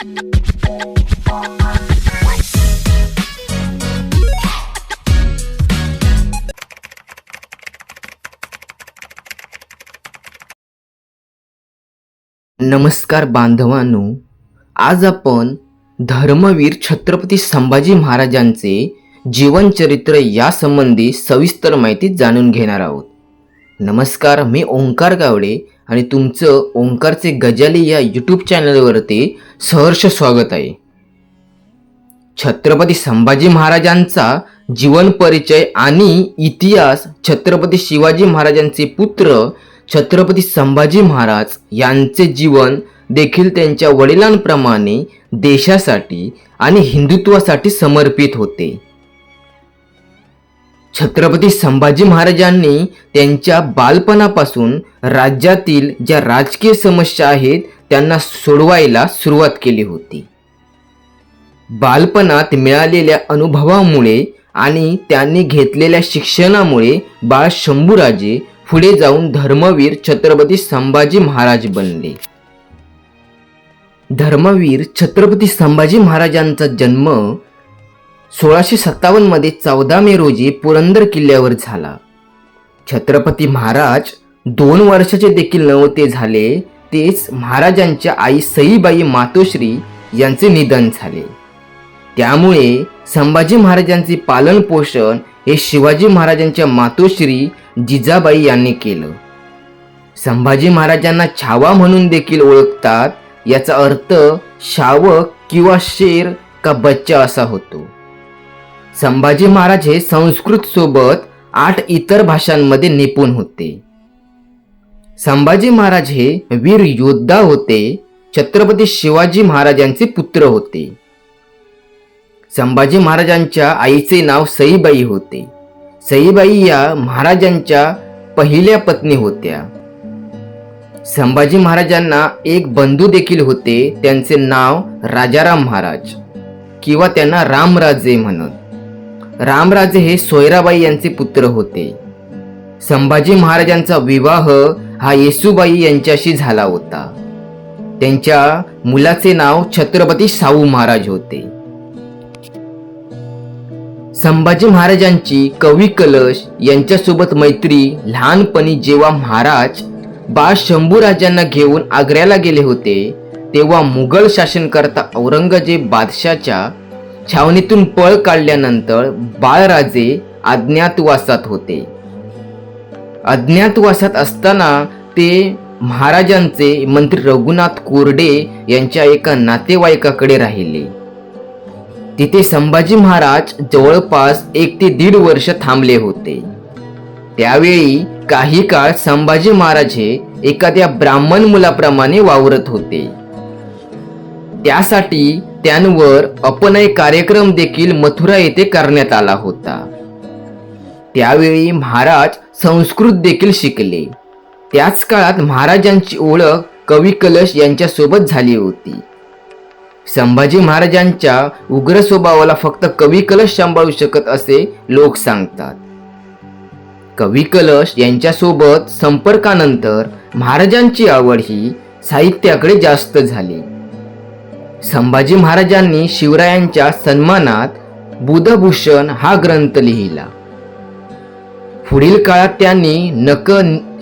नमस्कार बांधवांनो आज आपण धर्मवीर छत्रपती संभाजी महाराजांचे जीवनचरित्र या संबंधी सविस्तर माहिती जाणून घेणार आहोत. नमस्कार मी ओंकार गावडे आणि तुमचं ओंकारचे गजाली या यूट्यूब चॅनलवरती सहर्ष स्वागत आहे. छत्रपती संभाजी महाराजांचा जीवन परिचय आणि इतिहास छत्रपती शिवाजी महाराजांचे पुत्र छत्रपती संभाजी महाराज यांचे जीवन देखील त्यांच्या वडिलांप्रमाणे देशासाठी आणि हिंदुत्वासाठी समर्पित होते. छत्रपती संभाजी महाराजांनी त्यांच्या बालपणापासून राज्यातील ज्या राजकीय समस्या आहेत त्यांना सोडवायला सुरुवात केली होती. बालपणात मिळालेल्या अनुभवामुळे आणि त्यांनी घेतलेल्या शिक्षणामुळे बाळ शंभूराजे पुढे जाऊन धर्मवीर छत्रपती संभाजी महाराज बनले. धर्मवीर छत्रपती संभाजी महाराजांचा जन्म सोळाशे सत्तावन्नमध्ये चौदा मे रोजी पुरंदर किल्ल्यावर झाला. छत्रपती महाराज दोन वर्षाचे देखील नव्हते झाले तेच महाराजांच्या आई सईबाई मातोश्री यांचे निधन झाले. त्यामुळे संभाजी महाराजांचे पालन पोषण हे शिवाजी महाराजांच्या मातोश्री जिजाबाई यांनी केलं. संभाजी महाराजांना छावा म्हणून देखील ओळखतात याचा अर्थ शावक किंवा शेर का बच्चा असा होतो. संभाजी महाराज हे संस्कृत सोबत आठ इतर भाषांमध्ये निपुण होते. संभाजी महाराज हे वीर योद्धा होते. छत्रपती शिवाजी महाराजांचे पुत्र होते. संभाजी महाराजांच्या आईचे नाव सईबाई होते. सईबाई या महाराजांच्या पहिल्या पत्नी होत्या. संभाजी महाराजांना एक बंधू देखील होते. त्यांचे नाव राजाराम महाराज किंवा त्यांना रामराजे म्हणत. रामराजे हे सोयराबाई यांचे पुत्र होते. संभाजी महाराजांचा विवाह हा येसुबाई यांच्याशी झाला होता. त्यांच्या मुलाचे नाव छत्रपती शाहू महाराज होते. संभाजी महाराजांची कवी कलश यांच्यासोबत मैत्री लहानपणी जेव्हा महाराज बा शंभूराजांना घेऊन आग्र्याला गेले होते तेव्हा मुघल शासनकर्ता औरंगजेब बादशाच्या छावणीतून पळ काढल्यानंतर बाळराजे अज्ञातवासात होते. अज्ञातवासात असताना ते महाराजांचे मंत्री रघुनाथ कोरडे यांच्या एका नातेवाईकाकडे राहिले. तिथे संभाजी महाराज जवळपास एक ते दीड वर्ष थांबले होते. त्यावेळी काही काळ संभाजी महाराज हे एखाद्या ब्राह्मण मुलाप्रमाणे वावरत होते. त्यासाठी त्यांवर अपनय कार्यक्रम देखील मथुरा येथे करण्यात आला होता. त्यावेळी महाराज संस्कृत देखील शिकले. त्याच काळात महाराजांची ओळख कवी कलश यांच्यासोबत झाली होती. संभाजी महाराजांच्या उग्र स्वभावाला फक्त कवी कलश सांभाळू शकत असे लोक सांगतात. कवी कलश यांच्यासोबत संपर्कानंतर महाराजांची आवड ही साहित्याकडे जास्त झाली. संभाजी महाराजांनी शिवरायांच्या सन्मानात बुधभूषण हा ग्रंथ लिहिला. पुढील काळात त्यांनी नक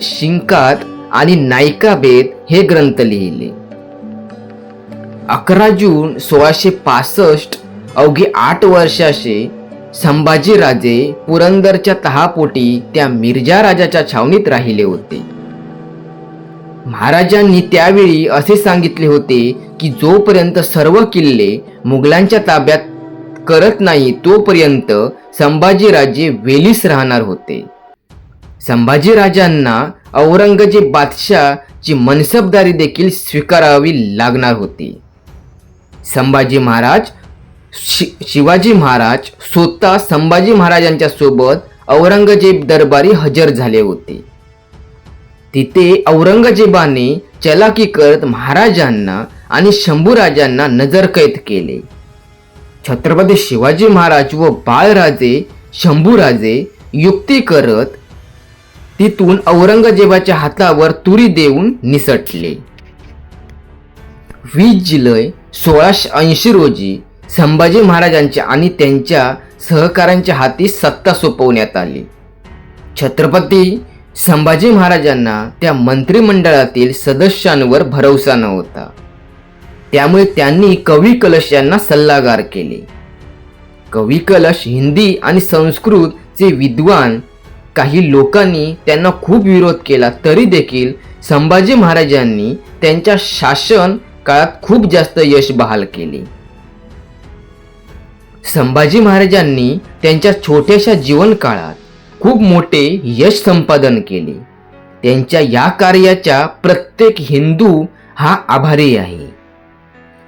शिंकात आणि नायिकाभेद हे ग्रंथ लिहिले. अकरा जून सोळाशे पासष्ट अवघे आठ वर्षाचे संभाजीराजे पुरंदरच्या तहापोटी त्या मिर्जा राजाच्या छावणीत राहिले होते. महाराजांनी त्यावेळी असे सांगितले होते की जोपर्यंत सर्व किल्ले मुघलांच्या ताब्यात करत नाही तोपर्यंत संभाजीराजे वेलीस राहणार होते. संभाजीराजांना औरंगजेब बादशाहची मनसबदारी देखील स्वीकारावी लागणार होती. संभाजी महाराज शि शिवाजी महाराज स्वतः संभाजी महाराजांच्या सोबत औरंगजेब दरबारी हजर झाले होते. तिथे औरंगजेबाने चलाकी करत महाराजांना आणि शंभूराजांना नजरकैद केले. छत्रपती शिवाजी महाराज व बाळराजे शंभूराजे युक्ती करत तिथून औरंगजेबाच्या हातावर तुरी देऊन निसटले. वीस जुलै सोळाशे ऐंशी रोजी संभाजी महाराजांच्या आणि त्यांच्या सहकाऱ्यांच्या हाती सत्ता सोपवण्यात आली. छत्रपती संभाजी महाराजांना त्या मंत्रिमंडळातील सदस्यांवर भरवसा नव्हता. त्यामुळे त्यांनी कवी कलश यांना सल्लागार केले. कवी कलश हिंदी आणि संस्कृतचे विद्वान काही लोकांनी त्यांना खूप विरोध केला तरी देखील संभाजी महाराजांनी त्यांच्या शासन काळात खूप जास्त यश बहाल केले. संभाजी महाराजांनी त्यांच्या छोट्याशा जीवन काळात खूप मोठे यश संपादन केले. त्यांच्या या कार्याच्या प्रत्येक हिंदू हा आभारी आहे.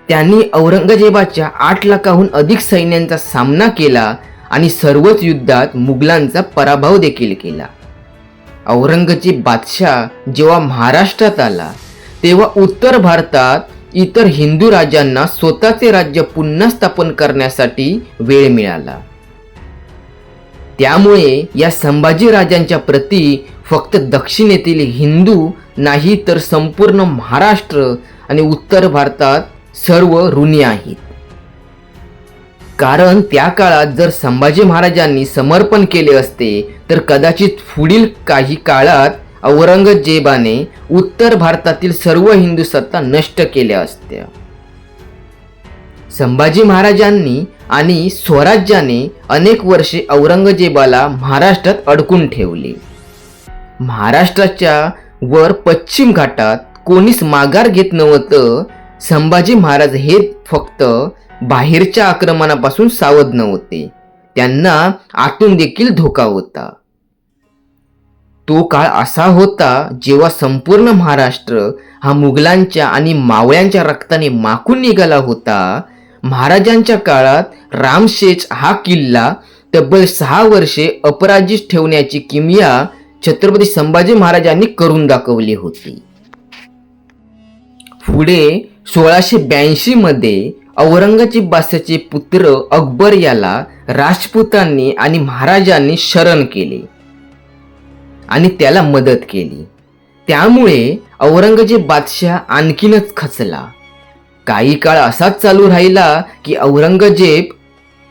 त्यांनी औरंगजेबाच्या आठ लाखाहून अधिक सैन्यांचा सामना केला आणि सर्वच युद्धात मुघलांचा पराभव देखील केला. औरंगजेब बादशाह जेव्हा महाराष्ट्रात आला तेव्हा उत्तर भारतात इतर हिंदू राजांना स्वतःचे राज्य पुन्हा स्थापन करण्यासाठी वेळ मिळाला. त्यामुळे या संभाजी राजांच्या प्रती फक्त दक्षिणेतील हिंदू नाही तर संपूर्ण महाराष्ट्र आणि उत्तर भारतात सर्व ऋणी आहेत. कारण त्या काळात जर संभाजी महाराजांनी समर्पण केले असते तर कदाचित पुढील काही काळात औरंगजेबाने उत्तर भारतातील सर्व हिंदू सत्ता नष्ट केल्या असत्या. संभाजी महाराजांनी आणि स्वराज्याने अनेक वर्षे औरंगजेबाला महाराष्ट्रात अडकून ठेवले. महाराष्ट्राच्या वर पश्चिम घाटात कोणीच माघार घेत नव्हतं. संभाजी महाराज हे फक्त बाहेरच्या आक्रमणापासून सावध नव्हते. त्यांना आतून देखील धोका होता. तो काळ असा होता जेव्हा संपूर्ण महाराष्ट्र हा मुघलांच्या आणि मावळ्यांच्या रक्ताने माखून निघाला होता. महाराजांच्या काळात रामशेज हा किल्ला तब्बल सहा वर्षे अपराजित ठेवण्याची किमया छत्रपती संभाजी महाराजांनी करून दाखवली होती. पुढे सोळाशे ब्याऐंशी मध्ये औरंगजेब बादशाचे पुत्र अकबर याला राजपुतांनी आणि महाराजांनी शरण केले आणि त्याला मदत केली. त्यामुळे औरंगजेब बादशाह आणखीनच खचला. काही काळ असाच चालू राहिला की औरंगजेब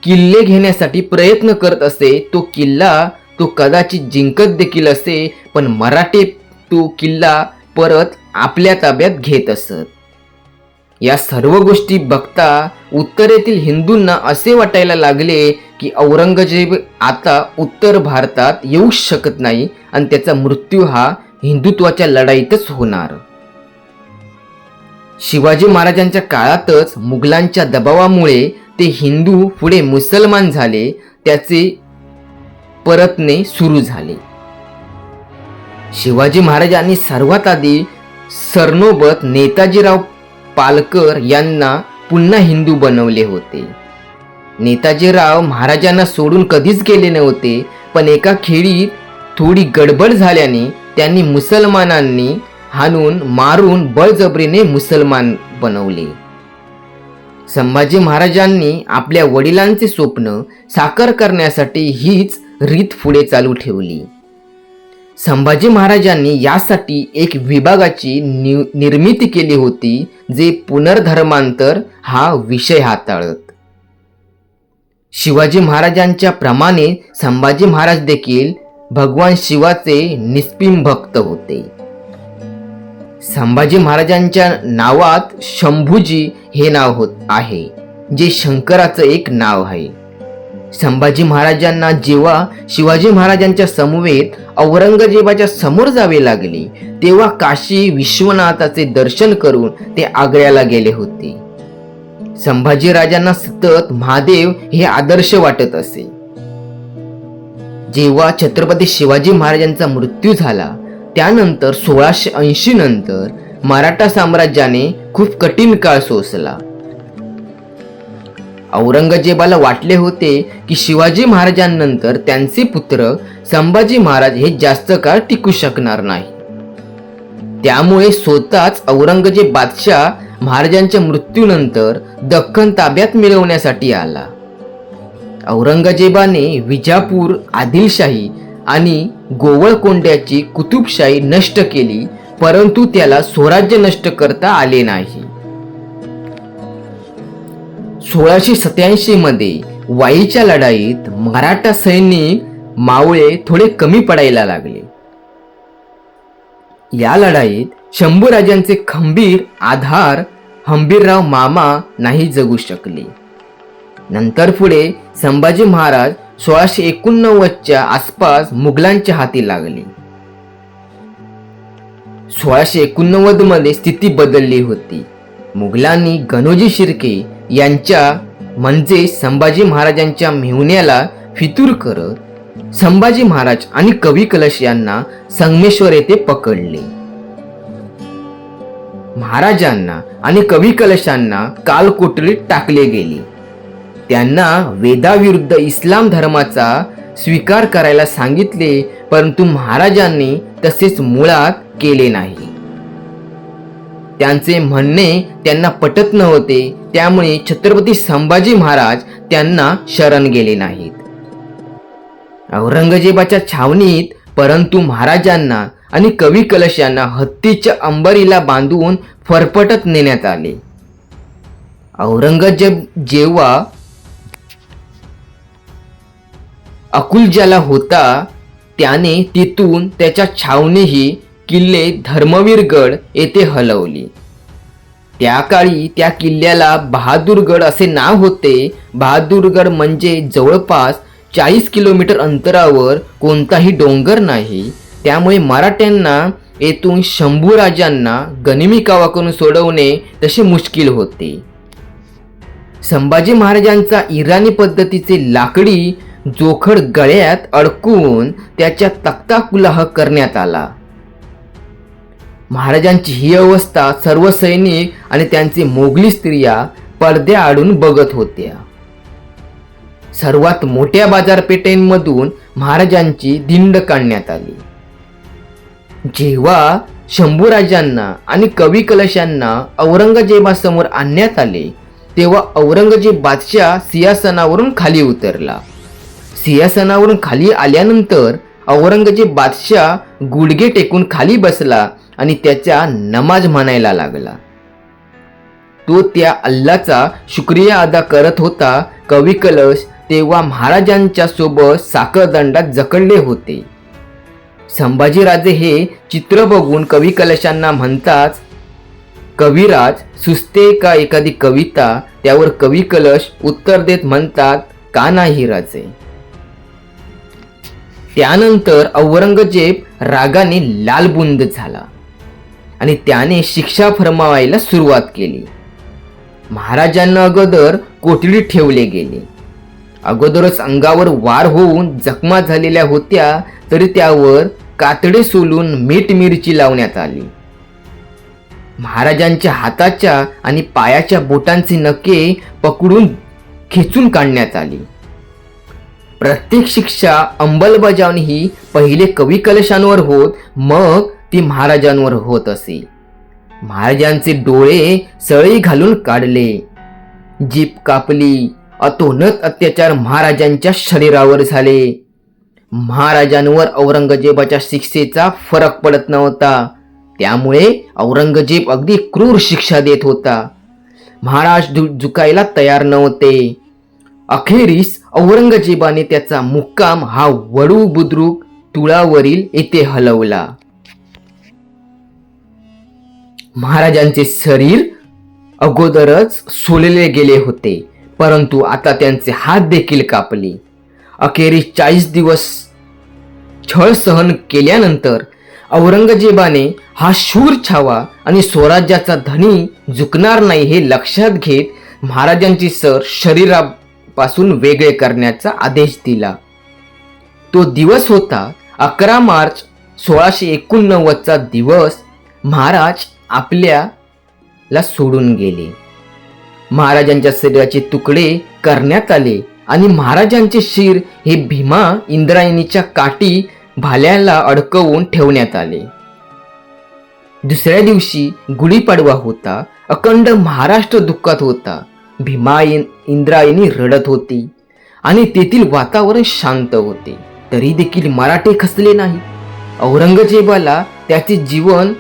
किल्ले घेण्यासाठी प्रयत्न करत असे तो किल्ला तो कदाचित जिंकत देखील असे पण मराठे तो किल्ला परत आपल्या ताब्यात घेत असत. या सर्व गोष्टी बघता उत्तरेतील हिंदूंना असे वाटायला लागले की औरंगजेब आता उत्तर भारतात येऊ शकत नाही आणि त्याचा मृत्यू हा हिंदुत्वाच्या लढाईतच होणार. शिवाजी महाराजांच्या काळातच मुघलांच्या दबावामुळे ते हिंदू पुढे मुसलमान झाले त्याचे परतणे सुरू झाले. शिवाजी महाराजांनी सर्वात आधी सरनोबत नेताजीराव पालकर यांना पुन्हा हिंदू बनवले होते. नेताजीराव महाराजांना सोडून कधीच गेले नव्हते पण एका खेळीत थोडी गडबड झाल्याने त्यांनी मुसलमानांनी हाणून मारून बळजबरीने मुसलमान बनवले. संभाजी महाराजांनी आपल्या वडिलांचे स्वप्न साकार करण्यासाठी हीच रीत पुढे चालू ठेवली. संभाजी महाराजांनी यासाठी एक विभागाची नि निर्मिती केली होती जे पुनर्धर्मांतर हा विषय हाताळत. शिवाजी महाराजांच्या प्रमाणे संभाजी महाराज देखील भगवान शिवाचे निस्पिम भक्त होते. संभाजी महाराजांच्या नावात शंभूजी हे नाव होत आहे जे शंकराचं एक नाव आहे. संभाजी महाराजांना जेव्हा शिवाजी महाराजांच्या समवेत औरंगजेबाच्या समोर जावे लागले तेव्हा काशी विश्वनाथाचे दर्शन करून ते आग्र्याला गेले होते. संभाजी राजांना सतत महादेव हे आदर्श वाटत असे. जेव्हा छत्रपती शिवाजी महाराजांचा मृत्यू झाला त्यानंतर सोळाशे ऐंशी नंतर मराठा साम्राज्याने खूप कठीण काळ सोसला. औरंगजेबाला वाटले होते की शिवाजी महाराजांनंतर त्यांचे पुत्र संभाजी महाराज हे जास्त काळ टिकू शकणार नाही. त्यामुळे स्वतःच औरंगजेब बादशाह महाराजांच्या मृत्यूनंतर दख्खन ताब्यात मिळवण्यासाठी आला. औरंगजेबाने विजापूर आदिलशाही आणि गोवळकोंड्याची कुतुबशाही नष्ट केली परंतु त्याला स्वराज्य नष्ट करता आले नाही. सोळाशे सत्याऐंशी मध्ये वाईच्या लढाईत मराठा सैनिक मावळे थोडे कमी पडायला लागले. या लढाईत शंभूराजांचे खंबीर आधार हंबीरराव मामा नाही जगू शकले. नंतर पुढे संभाजी महाराज सोळाशे एकोणनव्वदच्या आसपास मुघलांच्या हाती लागले. सोळाशे एकोणनव्वदमध्ये स्थिती बदलली होती. मुघलांनी गणोजी शिर्के यांच्या म्हणजे संभाजी महाराजांच्या मेहुण्याला फितूर करत संभाजी महाराज आणि कवी कलश यांना संगमेश्वर येथे पकडले. महाराजांना आणि कवी कलशांना कालकोठडीत टाकले गेले. त्यांना वेदाविरुद्ध इस्लाम धर्माचा स्वीकार करायला सांगितले परंतु महाराजांनी तसेच मुळात केले नाही. त्यांचे म्हणणे त्यांना पटत नव्हते त्यामुळे छत्रपती संभाजी महाराज त्यांना शरण गेले नाहीत. औरंगजेबाच्या छावणीत परंतु महाराजांना आणि कवी कलश यांना हत्तीच्या अंबरीला बांधून फरफटत नेण्यात आले. औरंगजेब जेव्हा अकुल ज्याला होता त्याने तिथून त्याच्या छावणीही किल्ले धर्मवीरगड येथे हलवली. त्या काळी त्या किल्ल्याला बहादूरगड असे नाव होते. बहादूरगड म्हणजे जवळपास चाळीस किलोमीटर अंतरावर कोणताही डोंगर नाही. त्यामुळे मराठ्यांना येथून शंभूराजांना गनिमी कावाकडून सोडवणे तसे मुश्किल होते. संभाजी महाराजांचा इराणी पद्धतीचे लाकडी जोखड गळ्यात अडकून त्याच्या तक्ताकुलाह करण्यात आला. महाराजांची ही अवस्था सर्व सैनिक आणि त्यांचे मोगली स्त्रिया पडद्या आडून बघत होत्या. सर्वात मोठ्या बाजारपेठेमधून महाराजांची दिंड काढण्यात आली. जेव्हा शंभूराजांना आणि कवी कलशांना औरंगजेबासमोर आणण्यात आले तेव्हा औरंगजेब बादशाह सिंहासनावरून खाली उतरला. सिंहासनावरून खाली आल्यानंतर औरंगजेब बादशाह गुडघे टेकून खाली बसला आणि त्याच्या नमाज म्हणायला लागला. तो त्या अल्लाचा शुक्रिया अदा करत होता. कवी कलश तेव्हा महाराजांच्या सोबत साखरदंडात जकडले होते. संभाजीराजे हे चित्र बघून कवी कलशांना म्हणतात कविराज सुचते का एखादी कविता त्यावर कवी कलश उत्तर देत म्हणतात का नाही राजे? त्यानंतर औरंगजेब रागाने लालबुंद झाला आणि त्याने शिक्षा फरमावायला सुरुवात केली. महाराजांना अगोदर कोठडीत ठेवले गेले. अगोदरच अंगावर वार होऊन जखमा झालेल्या होत्या तरी त्यावर कातडे सोलून मीठ मिरची लावण्यात आली. महाराजांच्या हाताच्या आणि पायाच्या बोटांचे नखे पकडून खेचून काढण्यात आली. प्रत्येक शिक्षा अंमलबजावणी ही पहिले कवी कलशांवर होत मग ती महाराजांवर होत असे. महाराजांचे डोळे सळी घालून काढले. जीप कापली अतोनत अत्याचार महाराजांच्या शरीरावर झाले. महाराजांवर औरंगजेबाच्या शिक्षेचा फरक पडत नव्हता. त्यामुळे औरंगजेब अगदी क्रूर शिक्षा देत होता. महाराज झुकायला तयार नव्हते. अखेरीस औरंगजेबाने त्याचा मुक्काम हा वडू बुद्रुक तुळावरील येथे हलवला. महाराजांचे शरीर अगोदरच सोलले गेले होते परंतु आता त्यांचे हात देखील कापले. अखेरीस चाळीस दिवस छळ सहन केल्यानंतर औरंगजेबाने हा शूर छावा आणि स्वराज्याचा धनी झुकणार नाही हे लक्षात घेत महाराजांची सर शरीरा पासून वेगळे करण्याचा आदेश दिला. तो दिवस होता अकरा मार्च सोळाशे एकोणनव्वदचा दिवस महाराज आपल्याला सोडून गेले. महाराजांच्या शरीराचे तुकडे करण्यात आले आणि महाराजांचे शिर हे भीमा इंद्रायणीच्या काठी भाल्याला अडकवून ठेवण्यात आले. दुसऱ्या दिवशी गुढीपाडवा होता अखंड महाराष्ट्र दुःखात होता. भीमा इंद्रायणी रडत होती आणि तेथील वातावरण शांत होते. तरी देखील मराठे खसले नाही. औरंगजेबाला त्याचे जीवन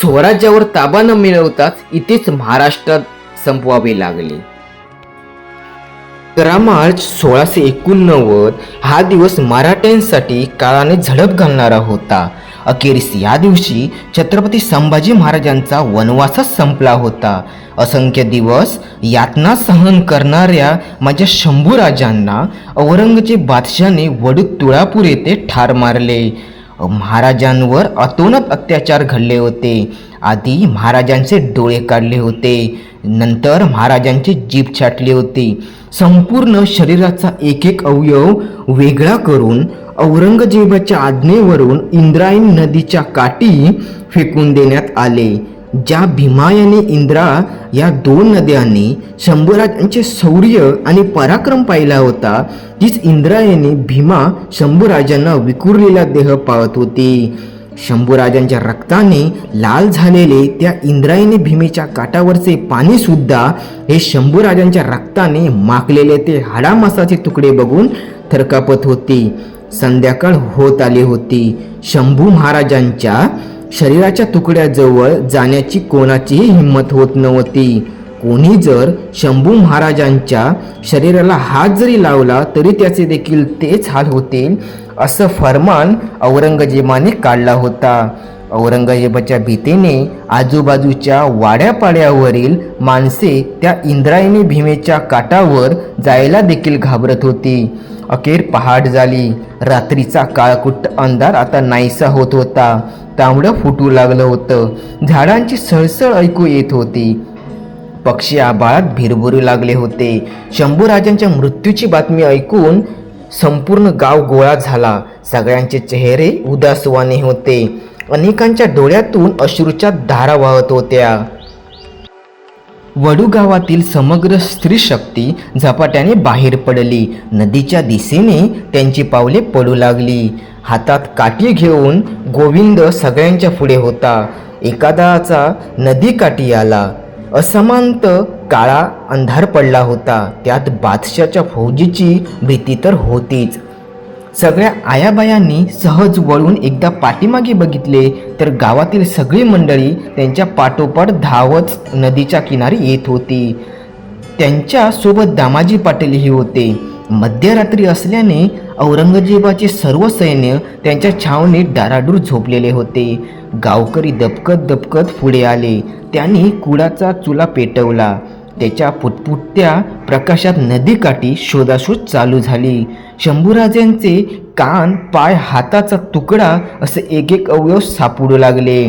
स्वराज्यावर ताबा न मिळवताच इथेच महाराष्ट्रात संपवावे लागले. अकरा मार्च सोळाशे एकोणनव्वद हा दिवस मराठ्यांसाठी काळाने झडप घालणारा होता. अखेरीस या दिवशी छत्रपती संभाजी महाराजांचा वनवासच संपला होता. असंख्य दिवस यातना सहन करणाऱ्या माझ्या शंभूराजांना औरंगजेब बादशाने वडू तुळापूर येथे ठार मारले. महाराजांवर अतोनात अत्याचार घडले होते. आधी महाराजांचे डोळे काढले होते. नंतर महाराजांची जीभ छाटली होती. संपूर्ण शरीराचा एक एक अवयव वेगळा करून औरंगजेबाच्या आज्ञेवरून इंद्रायणी नदीच्या काठी फेकून देण्यात आले. ज्या भीमायाने इंद्रा या दोन नद्यांनी शंभूराजांचे शौर्य आणि पराक्रम पाहिला होता तीच इंद्रायणी भीमा शंभूराजांना विखुरलेला देह पाळत होती. शंभूराजांच्या रक्ताने लाल झालेले त्या इंद्रायणी भीमेच्या काठावरचे पाणी सुद्धा हे शंभूराजांच्या रक्ताने माकलेले ते हाडामासाचे तुकडे बघून थरकापत होती. संध्याकाळ होत आली होती. शंभू महाराजांच्या शरीराच्या तुकड्याजवळ जाण्याची कोणाचीही हिंमत होत नव्हती. कोणी जर शंभू महाराजांच्या शरीराला हात जरी लावला तरी त्याचे देखील तेच हाल होतील असं फरमान औरंगजेबाने काढला होता. औरंगजेबाच्या भीतीने आजूबाजूच्या वाड्यापाड्यावरील माणसे त्या इंद्रायणी भीमेच्या काठावर जायला देखील घाबरत होती. अखेर पहाट झाली. रात्रीचा काळकुट्ट अंधार आता नाहीसा होत होता. तांबडं फुटू लागलं होतं. झाडांची सळसळ ऐकू येत होती. पक्षी आबाळात भिरभरू लागले होते. शंभूराजांच्या मृत्यूची बातमी ऐकून संपूर्ण गाव गोळा झाला. सगळ्यांचे चेहरे उदासवाने होते. अनेकांच्या डोळ्यातून अश्रूच्या धारा वाहत होत्या. वडू गावातील समग्र स्त्री शक्ती झपाट्याने बाहेर पडली. नदीच्या दिशेने त्यांची पावले पडू लागली. हातात काठी घेऊन गोविंद सगळ्यांच्या पुढे होता. एखादाचा नदीकाठी आला. असमांत काळा अंधार पडला होता. त्यात बादशाच्या फौजीची भीती तर होतीच. सगळ्या आयाबायांनी सहज वळून एकदा पाठीमागे बघितले तर गावातील सगळी मंडळी त्यांच्या पाठोपाठ धावत नदीच्या किनारी येत होती. त्यांच्यासोबत दामाजी पाटीलही होते. मध्यरात्री असल्याने औरंगजेबाचे सर्व सैन्य त्यांच्या छावणीत डाराडूर झोपलेले होते. गावकरी दबकत दबकत पुढे आले. त्यांनी कुडाचा चुला पेटवला. त्याच्या पुटपुटत्या प्रकाशात नदीकाठी शोधाशोध चालू झाली. शंभूराजांचे कान पाय हाताचा तुकडा असे एक एक अवयव सापडू लागले.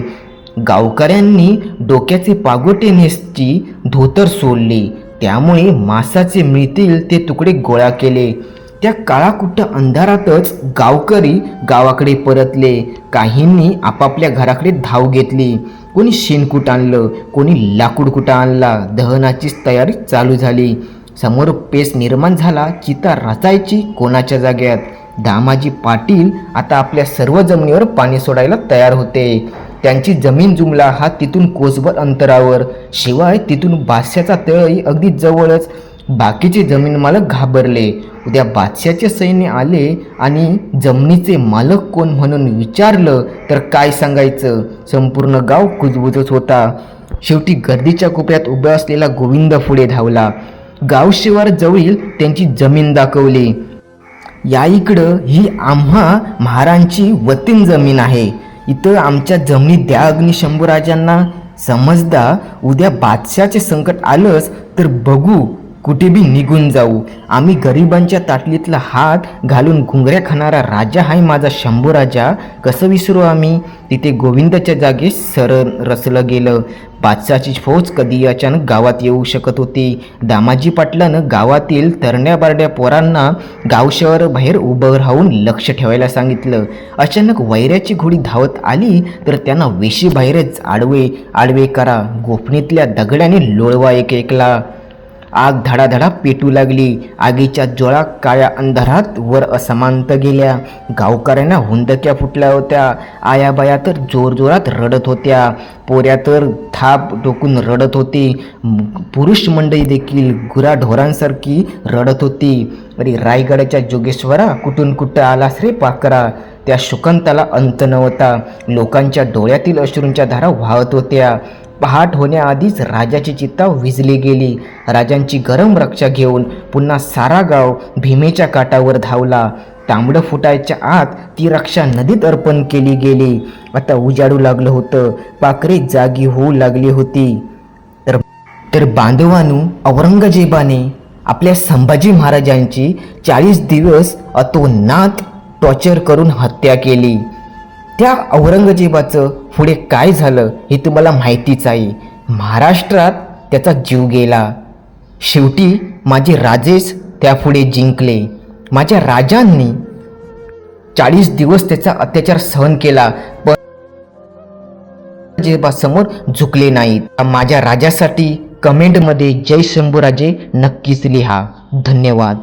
गावकऱ्यांनी डोक्याचे पागोटे नेसची धोतर सोडली. त्यामुळे मासाचे मिळतील ते तुकडे गोळा केले. त्या काळाकुट्ट अंधारातच गावकरी गावाकडे परतले. काहींनी आपापल्या घराकडे धाव घेतली. कोणी शेणकूट आणलं कोणी लाकूड कुटा आणला दहनाचीच तयारी चालू झाली. समोर पेस निर्माण झाला चिता रचायची कोणाच्या जाग्यात दामाजी पाटील आता आपल्या सर्व जमिनीवर पाणी सोडायला तयार होते. त्यांची जमीन जुमला हा तिथून कोसभर अंतरावर. शिवाय तिथून बादशाचा तळही अगदी जवळच. बाकीचे जमीन मालक घाबरले. उद्या बादशाचे सैन्य आले आणि जमिनीचे मालक कोण म्हणून विचारलं तर काय सांगायचं? संपूर्ण गाव कुजबुजत होता. शेवटी गर्दीच्या कोपऱ्यात उभा असलेला गोविंद पुढे धावला. गाव शिवार जवळील त्यांची जमीन दाखवली. या इकडं ही आम्हा महारांची वतीन जमीन आहे. इथं आमच्या जमिनीत द्या अग्निशंभू राजांना समजदा उद्या बादशाचे संकट आलंच तर बघू. कुठे बी निघून जाऊ. आम्ही गरिबांच्या ताटलीतला हात घालून घुंगऱ्या खाणारा राजा आहे माझा शंभू राजा. कसं विसरू आम्ही? तिथे गोविंदाच्या जागी सर रचलं गेलं. बादशाची फौज कधी अचानक गावात येऊ शकत होती? दामाजी पाटलानं गावातील तरण्या बारड्या पोरांना गाव शहर बाहेर उभं राहून लक्ष ठेवायला सांगितलं. अचानक वैऱ्याची घोडी धावत आली तर त्यांना वेशी बाहेरच आडवे आडवे करा. गोफणीतल्या दगडाने लोळवा एक एकला आग धडाधडा पेटू लागली. आगीच्या जोळा काळ्या अंधारात वर असमांत गेल्या. गावकऱ्यांना हुंदक्या फुटल्या होत्या. आयाबाया तर जोरजोरात रडत होत्या. पोऱ्या तर थाप डोकून रडत होती. पुरुष मंडळी देखील गुराढोरांसारखी रडत होती. अरे रायगडाच्या जोगेश्वरा कुठून कुठं आलास रे पाकरा? त्या शुकंताला अंत नव्हता. लोकांच्या डोळ्यातील अश्रूंच्या धारा वाहत होत्या. पहाट होण्याआधीच राजाची चित्ता विजली गेली. राजांची गरम रक्षा घेऊन पुन्हा सारा गाव भीमेच्या काठावर धावला. तांबडं फुटायच्या आत ती रक्षा नदीत अर्पण केली गेली. आता उजाडू लागलं होतं. पाखरे जागी होऊ लागली होती. तर तर बांधवानू औरंगजेबाने आपल्या संभाजी महाराजांची चाळीस दिवस अतोनात टॉर्चर करून हत्या केली. त्या औरंगजेबाचं पुढे काय झालं हे तुम्हाला माहितीच आहे. महाराष्ट्रात त्याचा जीव गेला. शेवटी माझे राजेस त्यापुढे जिंकले. माझ्या राजांनी चाळीस दिवस त्याचा अत्याचार सहन केला पण औरंगजेबासमोर झुकले नाहीत. माझ्या राजासाठी कमेंटमध्ये जय शंभूराजे नक्कीच लिहा. धन्यवाद.